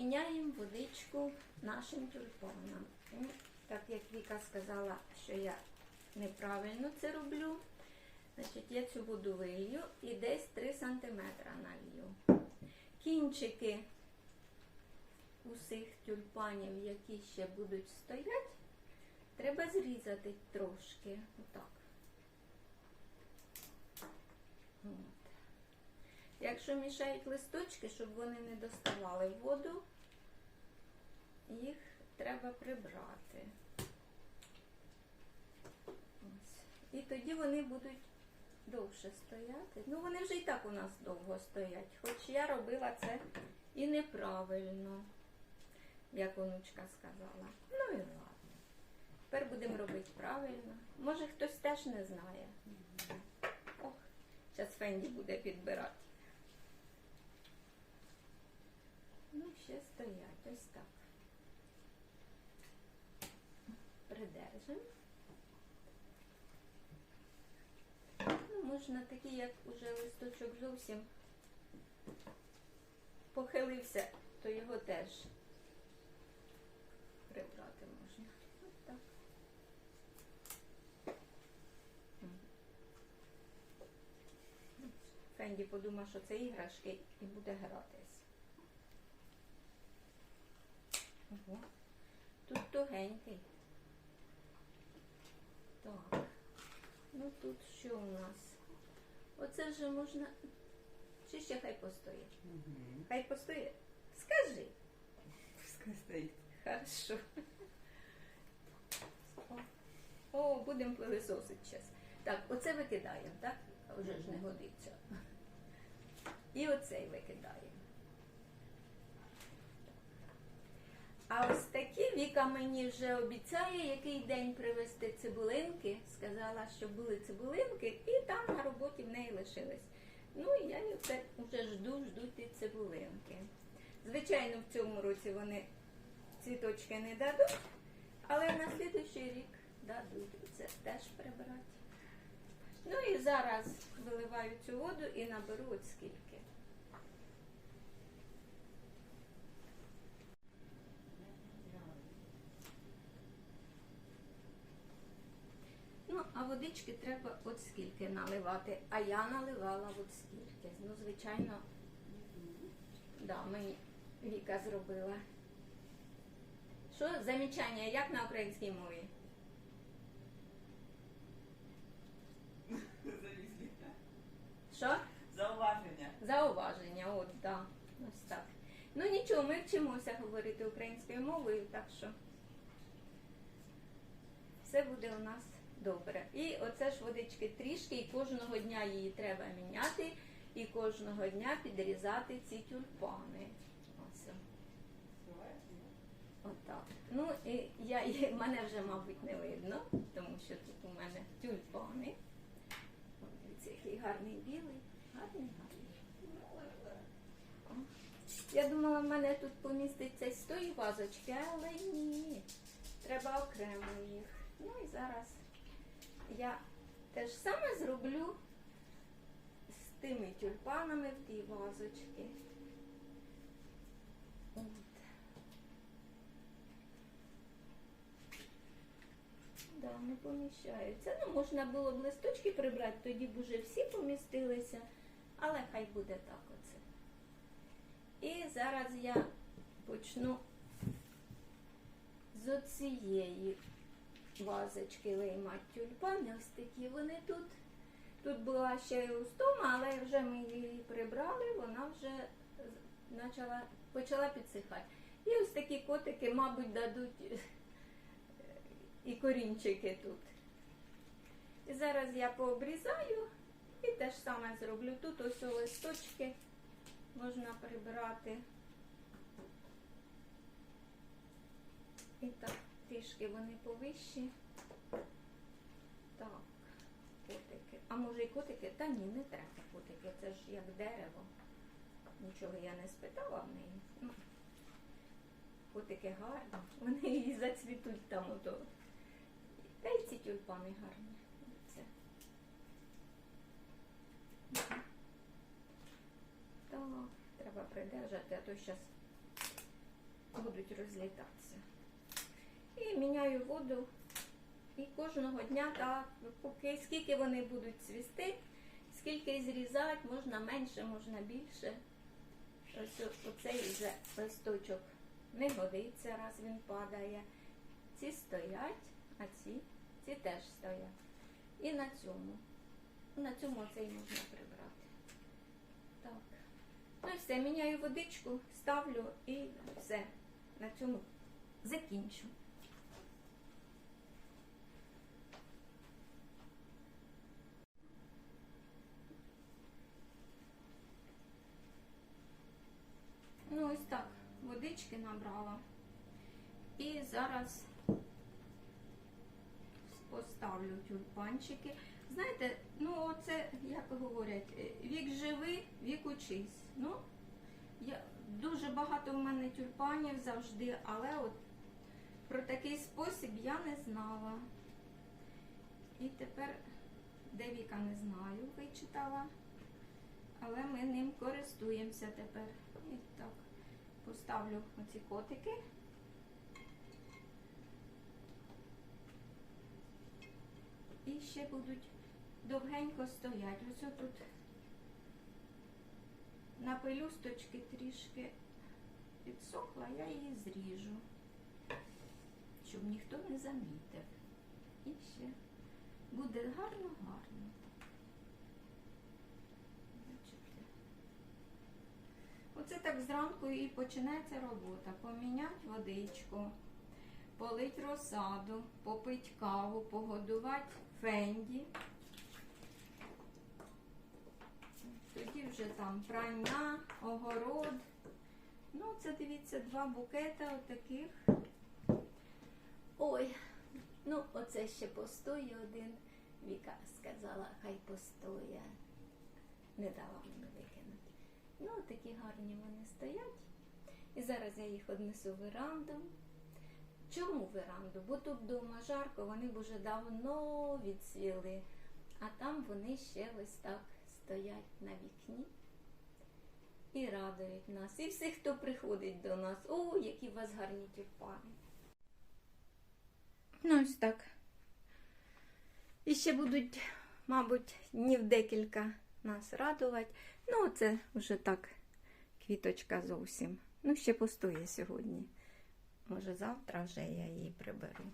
міняємо водичку нашим тюльпанам. Так як Віка сказала, що я неправильно це роблю, значить я цю воду вилью і десь 3 см налью. Кінчики усіх тюльпанів, які ще будуть стояти, треба зрізати трошки. Отак. Якщо мішають листочки, щоб вони не доставали воду, їх треба прибрати. Ось. І тоді вони будуть довше стояти. Ну, вони вже і так у нас довго стоять. Хоч я робила це і неправильно, як онучка сказала. Ну і ладно. Тепер будемо робити правильно. Може хтось теж не знає. Ох, зараз Фенді буде підбирати. Ну, ще стоять, ось так. Придержимо. Ну, можна такий, як уже листочок зовсім похилився, то його теж прибрати можна. Ось так. Фенді подумав, що це іграшки і буде гратись. Ого. Тут тугенький. Так. Ну тут що у нас? Оце вже можна. Чи ще хай постоїть? Угу. Хай постоїть. Скажи. Пускай стоїть. Хорошо. О, О, будемо пилисосити зараз. Так, оце викидаємо, так? Вже ж не годиться. І оцей викидаємо. А ось такі Віка мені вже обіцяє, який день привезти цибулинки. Сказала, що були цибулинки, і там на роботі в неї лишились. Ну і я це вже жду, жду ті цибулинки. Звичайно, в цьому році вони цвіточки не дадуть, але на слідуючий рік дадуть. Це теж прибрати. Ну і зараз виливаю цю воду і наберу от скільки. Ну, а водички треба от скільки наливати. А я наливала от скільки. Ну, звичайно, да, мені Віка зробила. Що замічання, як на українській мові? Що? Зауваження. Зауваження, от, да. Ось так. Ну нічого, ми вчимося говорити українською мовою, так що все буде у нас добре. І оце ж водички трішки, і кожного дня її треба міняти, і кожного дня підрізати ці тюльпани. Ось. Отак. Ну, і я, і мене вже, мабуть, не видно, тому що тут у мене тюльпани. Дивіться, який гарний білий. Гарний, гарний. Я думала, в мене тут поміститься з тої вазочки, але ні. Треба окремо їх. Ну і зараз я те ж саме зроблю з тими тюльпанами в тій вазочці. От. Да, не поміщаються. Ну, можна було б листочки прибрати, тоді б уже всі помістилися, але хай буде так оце. І зараз я почну з оцієї вазочки виймати тюльпани. Ось такі вони тут. Тут була ще устома, але вже ми її прибрали, вона вже почала, почала підсихати. І ось такі котики, мабуть, дадуть е, і корінчики тут. І зараз я пообрізаю і те ж саме зроблю. Тут ось листочки можна прибрати. І так, трішки вони повищі. Так, котики. А може і котики? Та ні, не треба котики. Це ж як дерево. Нічого я не спитала в неї. Ну, Котики гарні. Вони і зацвітуть там ото. Та й ці тюльпани гарні. Це. Так, треба придержати, а то зараз будуть розлітатися. І міняю воду. І кожного дня так, скільки вони будуть цвісти, скільки зрізати, можна менше, можна більше. Ось оцей вже листочок не годиться, раз він падає. Ці стоять, а ці, ці теж стоять. І на цьому. На цьому цей можна прибрати. Так. Ну все, міняю водичку, ставлю і все. На цьому закінчу. Ну, ось так, водички набрала. І зараз поставлю тюльпанчики. Знаєте, ну оце, як говорять, е, вік живий, вік учись. Ну, я, дуже багато в мене тюльпанів завжди, але от про такий спосіб я не знала. І тепер, де Віка не знаю, вичитала. Але ми ним користуємося тепер. І так, поставлю оці котики. І ще будуть довгенько стоять. Ось тут на пелюсточки трішки підсохла, я її зріжу, щоб ніхто не замітив. І ще буде гарно-гарно. Бачите? Оце так зранку і починається робота. Поміняти водичку, полить розсаду, попить каву, погодувати фенді. Тоді вже там прання, огород. Ну, це дивіться, два букета отаких. Ой, ну оце ще постоє один. Віка сказала, хай постоє. Не дала мені викинути. Ну, такі гарні вони стоять. І зараз я їх однесу веранду. Чому веранду? Бо тут вдома жарко, вони б уже давно відсвіли, а там вони ще ось так стоять на вікні і радують нас. І всіх, хто приходить до нас, о, які у вас гарні тюльпани. Ну, ось так. І ще будуть, мабуть, днів декілька нас радувати. Ну, це вже так, квіточка зовсім. Ну, ще пустує сьогодні. Може, завтра вже я її приберу.